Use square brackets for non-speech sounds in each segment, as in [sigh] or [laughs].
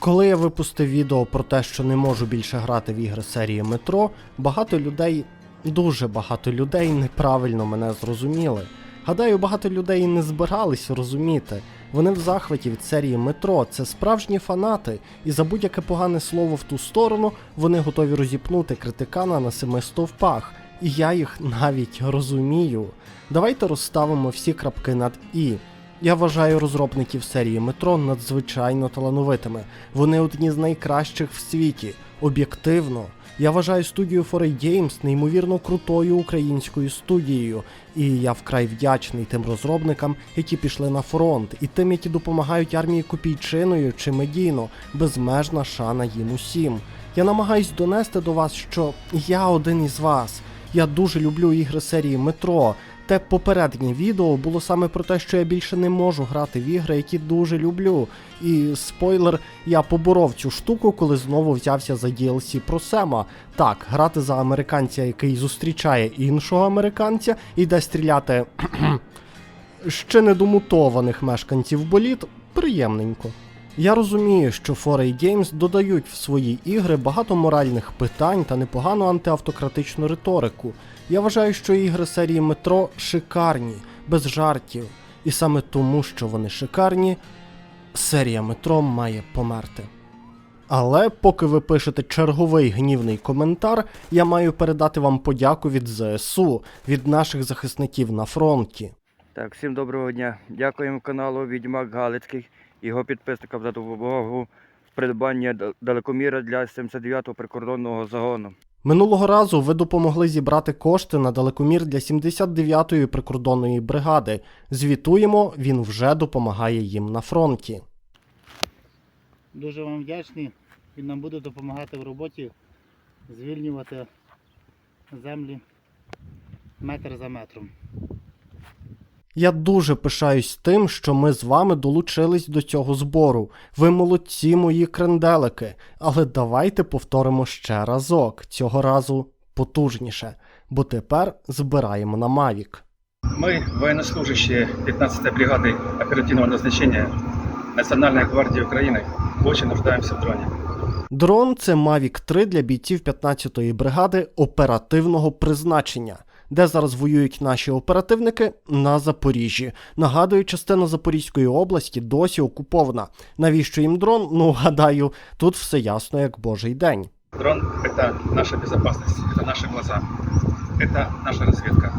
Коли я випустив відео про те, що не можу більше грати в ігри серії Метро, багато людей, дуже багато людей неправильно мене зрозуміли. Гадаю, багато людей не збирались розуміти. Вони в захваті від серії Метро, це справжні фанати, і за будь-яке погане слово в ту сторону вони готові розіпнути критикана на семи стовпах. І я їх навіть розумію. Давайте розставимо всі крапки над І. Я вважаю розробників серії Метро надзвичайно талановитими. Вони одні з найкращих в світі. Об'єктивно. Я вважаю студію 4A Games неймовірно крутою українською студією, і я вкрай вдячний тим розробникам, які пішли на фронт, і тим, які допомагають армії копійчиною чи медійно, безмежна шана їм усім. Я намагаюсь донести до вас, що я один із вас. Я дуже люблю ігри серії Метро. Те попереднє відео було саме про те, що я більше не можу грати в ігри, які дуже люблю. І спойлер, я поборов цю штуку, коли знову взявся за DLC про Сема. Так, грати за американця, який зустрічає іншого американця, і йде стріляти [clears throat] ще недомутованих мешканців боліт, приємненько. Я розумію, що 4A Games додають в свої ігри багато моральних питань та непогану антиавтократичну риторику. Я вважаю, що ігри серії Метро шикарні, без жартів. І саме тому, що вони шикарні, серія Метро має померти. Але поки ви пишете черговий гнівний коментар, я маю передати вам подяку від ЗСУ, від наших захисників на фронті. Так, всім доброго дня. Дякуємо каналу Відьмак Галицький і його підписникам за допомогу в придбанні далекоміра для 79-го прикордонного загону. Минулого разу ви допомогли зібрати кошти на далекомір для 79-ї прикордонної бригади. Звітуємо, він вже допомагає їм на фронті. Дуже вам вдячний. Він нам буде допомагати в роботі звільнювати землі метр за метром. Я дуже пишаюсь тим, що ми з вами долучились до цього збору. Ви молодці, мої кренделики. Але давайте повторимо ще разок, цього разу потужніше, бо тепер збираємо на Мавік. Мы, военнослужащие 15-й бригады оперативного назначения Национальной гвардии Украины, очень нуждаемся в дроне. Дрон це Mavic 3 для бійців 15-ї бригади оперативного призначення. Де зараз воюють наші оперативники на Запоріжжі. Нагадую, частина Запорізької області досі окупована. Навіщо їм дрон? Ну, гадаю, тут все ясно, як божий день. Дрон – это наша безопасность, это наши глаза, это наша разведка.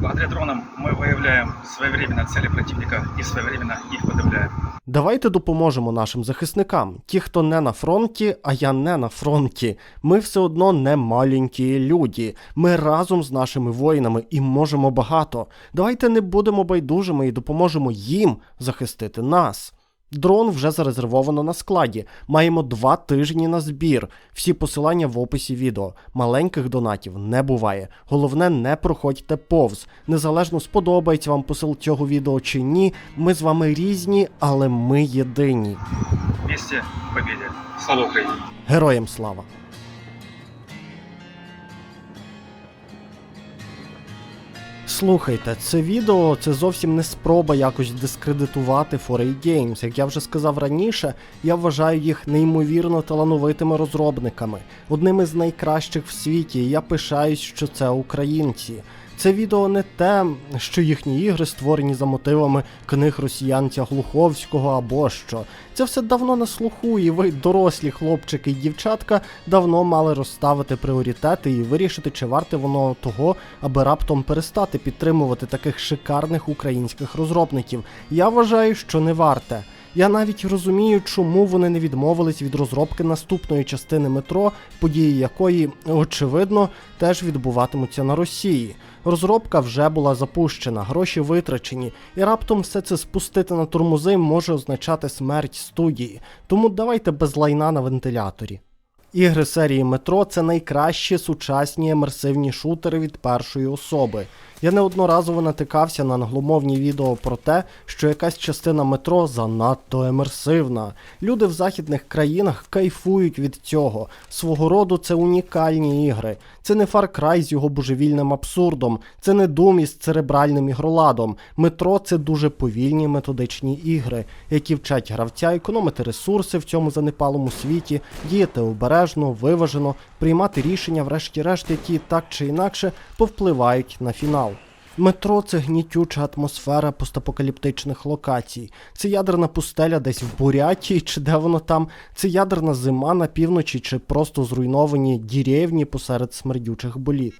Благодаря дронам ми виявляємо своевременно цілі противника і своевременно їх подавляємо. Давайте допоможемо нашим захисникам. Ті, хто не на фронті, а я не на фронті. Ми все одно не маленькі люди. Ми разом з нашими воїнами і можемо багато. Давайте не будемо байдужими і допоможемо їм захистити нас. Дрон вже зарезервовано на складі. Маємо два тижні на збір. Всі посилання в описі відео. Маленьких донатів не буває. Головне, не проходьте повз. Незалежно сподобається вам посил цього відео чи ні. Ми з вами різні, але ми єдині. Місце побіді. Слава Україні! Героям слава! Слухайте, це відео це зовсім не спроба якось дискредитувати 4A Games. Як я вже сказав раніше, я вважаю їх неймовірно талановитими розробниками, одними з найкращих в світі. і Я пишаюсь, що це українці. Це відео не те, що їхні ігри створені за мотивами книг росіянця Глуховського або що. Це все давно на слуху, і ви, дорослі хлопчики і дівчатка, давно мали розставити пріоритети і вирішити, чи варте воно того, аби раптом перестати підтримувати таких шикарних українських розробників. Я вважаю, що не варте. Я навіть розумію, чому вони не відмовились від розробки наступної частини метро, події якої, очевидно, теж відбуватимуться на Росії. Розробка вже була запущена, гроші витрачені, і раптом все це спустити на тормози може означати смерть студії. Тому давайте без лайна на вентиляторі. Ігри серії Метро це найкращі сучасні емерсивні шутери від першої особи. Я неодноразово натикався на англомовні відео про те, що якась частина метро занадто емерсивна. Люди в західних країнах кайфують від цього. Свого роду це унікальні ігри. Це не Far Cry з його божевільним абсурдом, це не Doom із церебральним ігроладом. Метро це дуже повільні методичні ігри, які вчать гравця економити ресурси в цьому занепалому світі, діяти обережно, виважено, приймати рішення, врешті-решт, які так чи інакше повпливають на фінал. Метро це гнітюча атмосфера постапокаліптичних локацій. Це ядерна пустеля десь в Бурятії, чи де воно там, це ядерна зима на півночі, чи просто зруйновані деревні посеред смердючих боліт.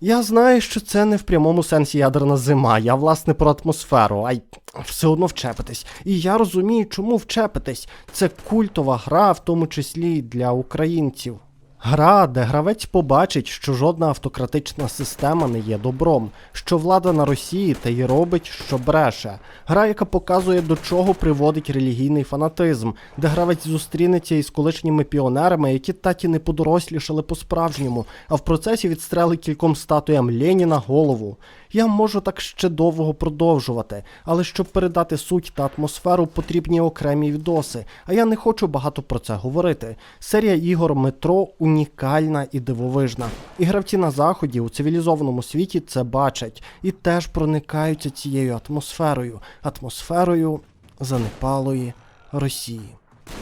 Я знаю, що це не в прямому сенсі ядерна зима, я власне про атмосферу, ай все одно вчепитесь. І я розумію, чому вчепитесь. Це культова гра, в тому числі й для українців. Гра, де гравець побачить, що жодна автократична система не є добром, що влада на Росії та й робить, що бреше. Гра, яка показує, до чого приводить релігійний фанатизм, де гравець зустрінеться із колишніми піонерами, які таті не подорослішали по-справжньому, а в процесі відстрели кільком статуям Леніна голову. Я можу так ще довго продовжувати, але щоб передати суть та атмосферу, потрібні окремі відоси. А я не хочу багато про це говорити. Серія ігор Метро унікальна і дивовижна. І гравці на заході у цивілізованому світі це бачать і теж проникаються цією атмосферою, атмосферою занепалої Росії.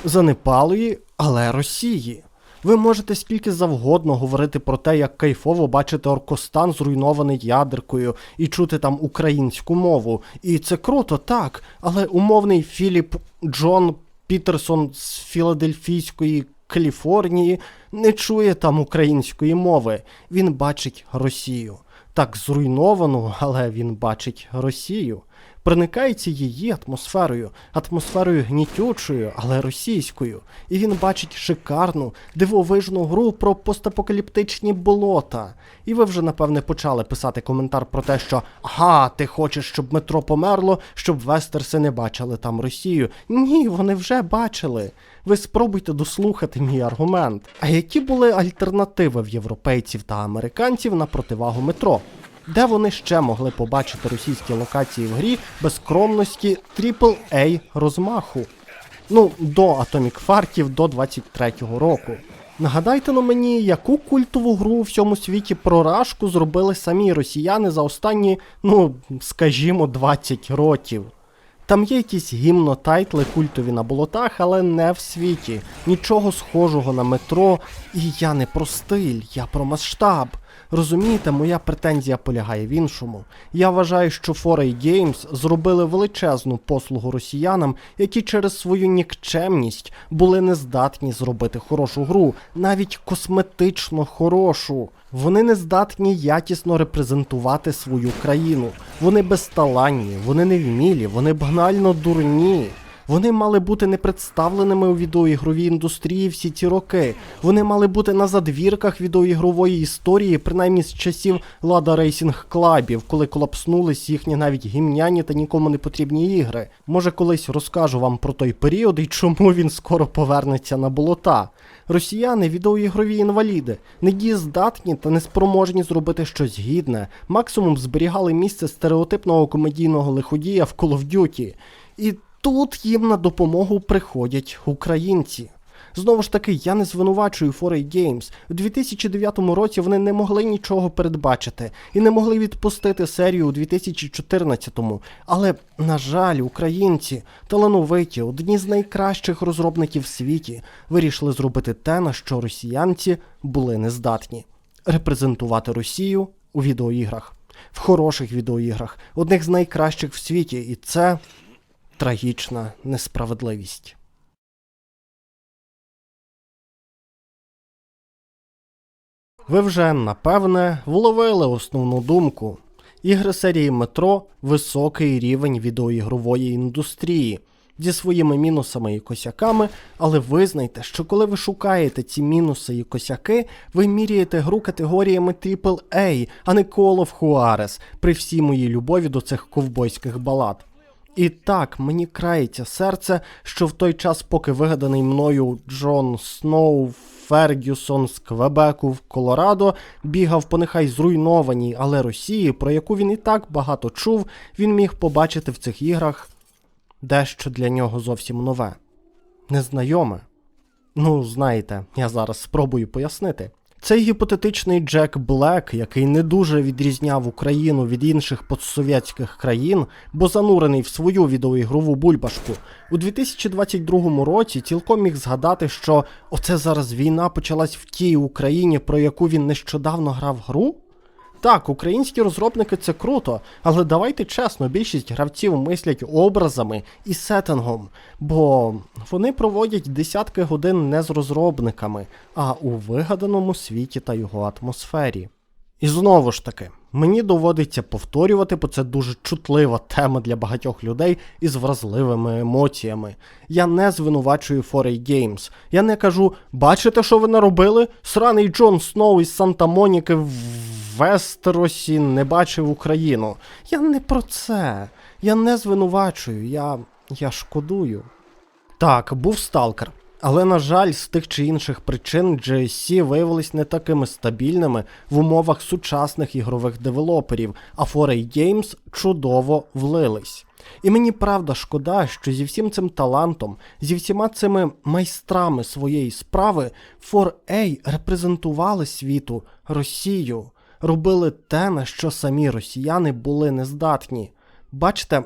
Занепалої, але Росії. Ви можете скільки завгодно говорити про те, як кайфово бачити Оркостан зруйнований ядеркою і чути там українську мову. І це круто, так. Але умовний Філіп Джон Пітерсон з Філадельфійської Каліфорнії не чує там української мови. Він бачить Росію. Так зруйновану, але він бачить Росію. Проникається її атмосферою, атмосферою гнітючою, але російською. І він бачить шикарну, дивовижну гру про постапокаліптичні болота. І ви вже, напевне, почали писати коментар про те, що ага, ти хочеш, щоб метро померло, щоб вестерси не бачили там Росію. Ні, вони вже бачили. Ви спробуйте дослухати мій аргумент. А які були альтернативи в європейців та американців на противагу метро? Де вони ще могли побачити російські локації в грі без скромності AAA розмаху? Ну, до Atomic Фартів до 23-го року. Нагадайте на мені, яку культову гру у всьому світі про рашку зробили самі росіяни за останні, ну, скажімо, 20 років. Там є якісь гімнотайтли культові на болотах, але не в світі. Нічого схожого на метро. І я не про стиль, я про масштаб. Розумієте, моя претензія полягає в іншому. Я вважаю, що 4A Games зробили величезну послугу росіянам, які через свою нікчемність були не здатні зробити хорошу гру, навіть косметично хорошу. Вони не здатні якісно репрезентувати свою країну. Вони безталанні, вони невмілі, вони банально дурні. Вони мали бути не представленими у відеоігровій індустрії всі ці роки. Вони мали бути на задвірках відеоігрової історії, принаймні з часів Лада Рейсінг Клабів, коли колапснулись їхні навіть гімняні та нікому не потрібні ігри. Може, колись розкажу вам про той період і чому він скоро повернеться на болота. Росіяни відеоігрові інваліди, недієздатні та неспроможні зробити щось гідне, максимум зберігали місце стереотипного комедійного лиходія в Call of Duty. І тут їм на допомогу приходять українці. Знову ж таки, я не звинувачую 4A Games. У 2009 році вони не могли нічого передбачити і не могли відпустити серію у 2014-му. Але, на жаль, українці, талановиті, одні з найкращих розробників в світі, вирішили зробити те, на що росіянці були нездатні репрезентувати Росію у відеоіграх, в хороших відеоіграх, одних з найкращих в світі, і це трагічна несправедливість. Ви вже, напевне, вловили основну думку. Ігри серії Метро високий рівень відеоігрової індустрії зі своїми мінусами і косяками, але визнайте, що коли ви шукаєте ці мінуси і косяки, ви міряєте гру категоріями AAA, а не Call of Juarez, при всій моїй любові до цих ковбойських балад. І так, мені крається серце, що в той час, поки вигаданий мною Джон Сноу Фергюсон з Квебеку в Колорадо бігав по нехай зруйнованій, але Росії, про яку він і так багато чув, він міг побачити в цих іграх дещо для нього зовсім нове, незнайоме. Ну, знаєте, я зараз спробую пояснити. Цей гіпотетичний Джек Блек, який не дуже відрізняв Україну від інших постсовєтських країн, бо занурений в свою відеоігрову бульбашку, у 2022 році цілком міг згадати, що оце зараз війна почалась в тій Україні, про яку він нещодавно грав гру? Так, українські розробники це круто, але давайте чесно, більшість гравців мислять образами і сеттингом, бо вони проводять десятки годин не з розробниками, а у вигаданому світі та його атмосфері. І знову ж таки, мені доводиться повторювати, бо це дуже чутлива тема для багатьох людей із вразливими емоціями. Я не звинувачую 4A Games. Я не кажу, бачите, що ви наробили? Сраний Джон Сноу із Санта-Моніки в Вестеросі не бачив Україну. Я не про це. Я не звинувачую, я. я шкодую. Так, був сталкер. Але, на жаль, з тих чи інших причин GSC виявились не такими стабільними в умовах сучасних ігрових девелоперів, а 4A Games чудово влились. І мені правда шкода, що зі всім цим талантом, зі всіма цими майстрами своєї справи 4A репрезентували світу Росію, робили те, на що самі росіяни були нездатні. Бачите,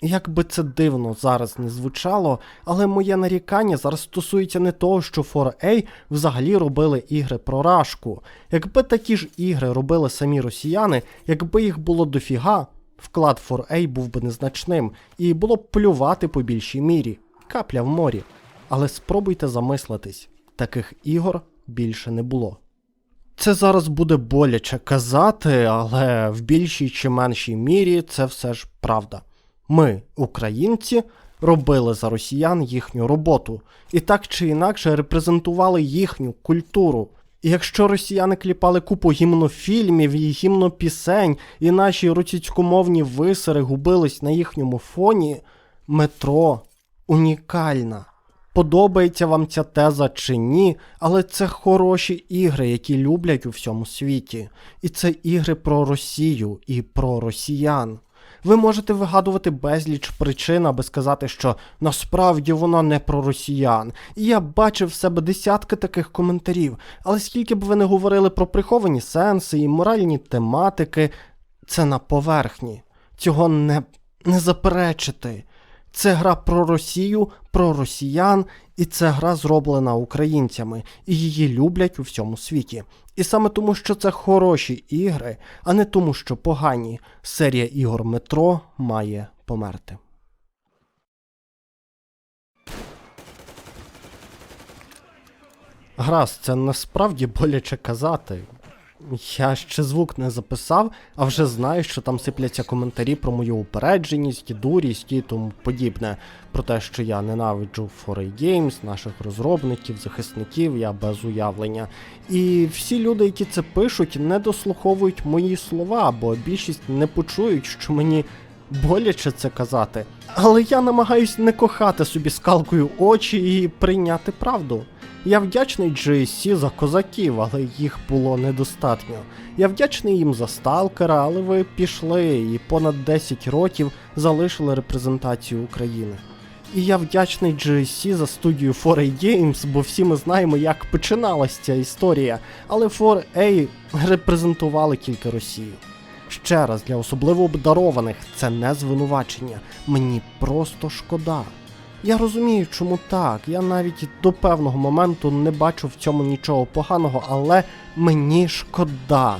як би це дивно зараз не звучало, але моє нарікання зараз стосується не того, що 4A взагалі робили ігри про рашку. Якби такі ж ігри робили самі росіяни, якби їх було дофіга, вклад 4A був би незначним, і було б плювати по більшій мірі, капля в морі. Але спробуйте замислитись, таких ігор більше не було. Це зараз буде боляче казати, але в більшій чи меншій мірі це все ж правда. Ми, українці, робили за росіян їхню роботу і так чи інакше репрезентували їхню культуру. І якщо росіяни кліпали купу гімнофільмів і гімнопісень, і наші російськомовні висери губились на їхньому фоні, метро унікальна. Подобається вам ця теза чи ні, але це хороші ігри, які люблять у всьому світі. І це ігри про Росію і про росіян. Ви можете вигадувати безліч причин, аби сказати, що насправді вона не про росіян. І я бачив в себе десятки таких коментарів. Але скільки б ви не говорили про приховані сенси і моральні тематики, це на поверхні. Цього не, не заперечити. Це гра про Росію, про росіян, і це гра зроблена українцями, і її люблять у всьому світі. І саме тому, що це хороші ігри, а не тому, що погані, серія ігор Метро має померти. Грас, це насправді боляче казати. Я ще звук не записав, а вже знаю, що там сипляться коментарі про мою упередженість, дурість і тому подібне. Про те, що я ненавиджу 4A Games, наших розробників, захисників, я без уявлення. І всі люди, які це пишуть, не дослуховують мої слова, бо більшість не почують, що мені боляче це казати. Але я намагаюсь не кохати собі скалкою очі і прийняти правду. Я вдячний GSC за козаків, але їх було недостатньо. Я вдячний їм за сталкера, але ви пішли і понад 10 років залишили репрезентацію України. І я вдячний GSC за студію 4A Games, бо всі ми знаємо, як починалась ця історія. Але 4A репрезентували тільки Росію. Ще раз для особливо обдарованих це не звинувачення. Мені просто шкода. Я розумію, чому так. Я навіть до певного моменту не бачу в цьому нічого поганого, але мені шкода.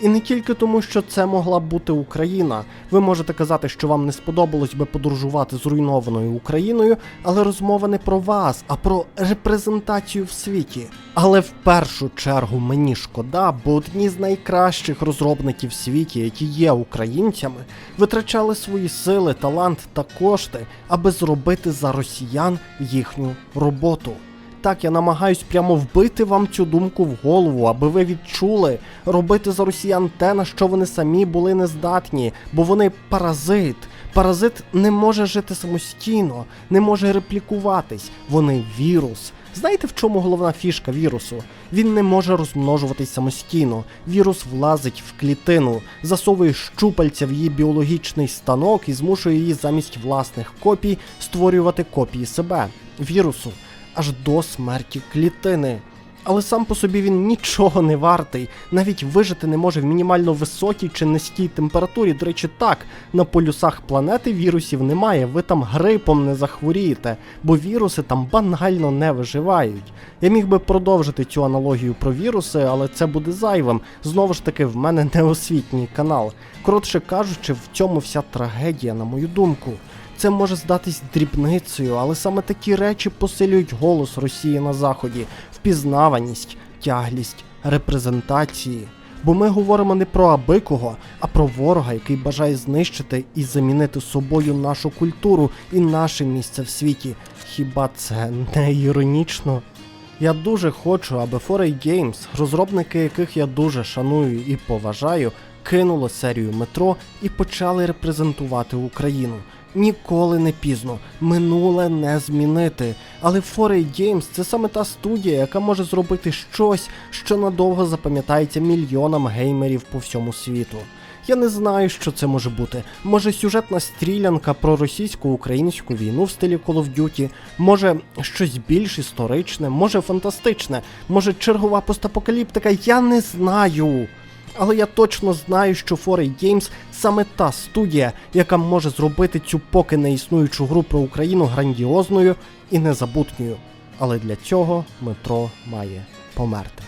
І не тільки тому, що це могла бути Україна. Ви можете казати, що вам не сподобалось би подорожувати зруйнованою Україною, але розмова не про вас, а про репрезентацію в світі. Але в першу чергу мені шкода, бо одні з найкращих розробників в світі, які є українцями, витрачали свої сили, талант та кошти, аби зробити за росіян їхню роботу. Так, я намагаюсь прямо вбити вам цю думку в голову, аби ви відчули робити за росіян те, на що вони самі були нездатні, бо вони паразит, Паразит не може жити самостійно, не може реплікуватись. Вони вірус. Знаєте, в чому головна фішка вірусу? Він не може розмножуватись самостійно. Вірус влазить в клітину, засовує щупальця в її біологічний станок і змушує її замість власних копій створювати копії себе, вірусу, аж до смерті клітини. Але сам по собі він нічого не вартий, навіть вижити не може в мінімально високій чи низькій температурі. До речі, так, на полюсах планети вірусів немає, ви там грипом не захворієте, бо віруси там банально не виживають. Я міг би продовжити цю аналогію про віруси, але це буде зайвим. Знову ж таки, в мене [laughs] не освітній канал. Коротше кажучи, в цьому вся трагедія, на мою думку. Це може здатись дрібницею, але саме такі речі посилюють голос Росії на Заході, впізнаваність, тяглість, репрезентації. Бо ми говоримо не про аби кого, а про ворога, який бажає знищити і замінити собою нашу культуру і наше місце в світі. Хіба це не іронічно? Я дуже хочу, аби 4A Games, розробники яких я дуже шаную і поважаю, кинули серію метро і почали репрезентувати Україну. Ніколи не пізно, минуле не змінити. Але 4A Games це саме та студія, яка може зробити щось, що надовго запам'ятається мільйонам геймерів по всьому світу. Я не знаю, що це може бути. Може сюжетна стрілянка про російсько-українську війну в стилі Call of Duty, може щось більш історичне, може фантастичне, може чергова постапокаліптика, я не знаю. Але я точно знаю, що 4A Games саме та студія, яка може зробити цю поки не існуючу гру про Україну грандіозною і незабутньою. Але для цього метро має померти.